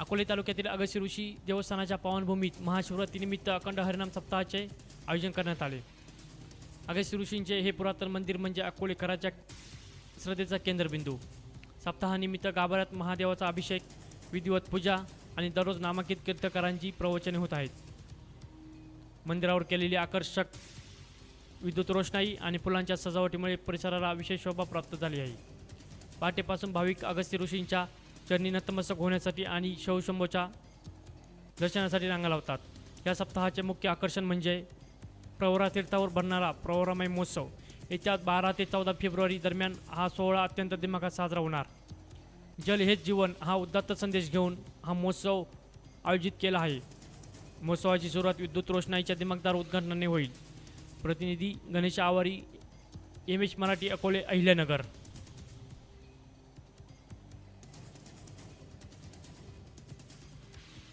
अकोले तालुक्यातील अगस्ती ऋषी देवस्थानाच्या पावनभूमीत महाशिवरात्रीनिमित्त अखंड हरिनाम सप्ताहाचे आयोजन करण्यात आले. अगस्ती ऋषींचे हे पुरातन मंदिर म्हणजे अकोलेकराच्या श्रद्धेचा केंद्रबिंदू. सप्ताहानिमित्त गाभाऱ्यात महादेवाचा अभिषेक विधिवत पूजा आणि दररोज नामांकित कीर्तकारांची प्रवचने होत आहेत. मंदिरावर केलेली आकर्षक विद्युत रोषणाई आणि फुलांच्या सजावटीमुळे परिसराला विशेष शोभा प्राप्त झाली आहे. पहाटेपासून भाविक अगस्ती ऋषींच्या चरणी नतमस्तक होण्यासाठी आणि शौशंभोच्या दर्शनासाठी रांगा लावतात. या सप्ताहाचे मुख्य आकर्षण म्हणजे प्रवरा तीर्थावर भरणारा प्रवरामय महोत्सव. येत्या बारा ते चौदा फेब्रुवारी दरम्यान हा सोहळा अत्यंत दिमागात साजरा होणार. जल हेच जीवन हा उदात्त संदेश घेऊन हा महोत्सव आयोजित केला आहे. महोत्सवाची सुरुवात विद्युत रोषणाईच्या दिमागदार उद्घाटनाने होईल. प्रतिनिधी गणेश आवारी एम एच मराठी अकोले अहिल्यानगर.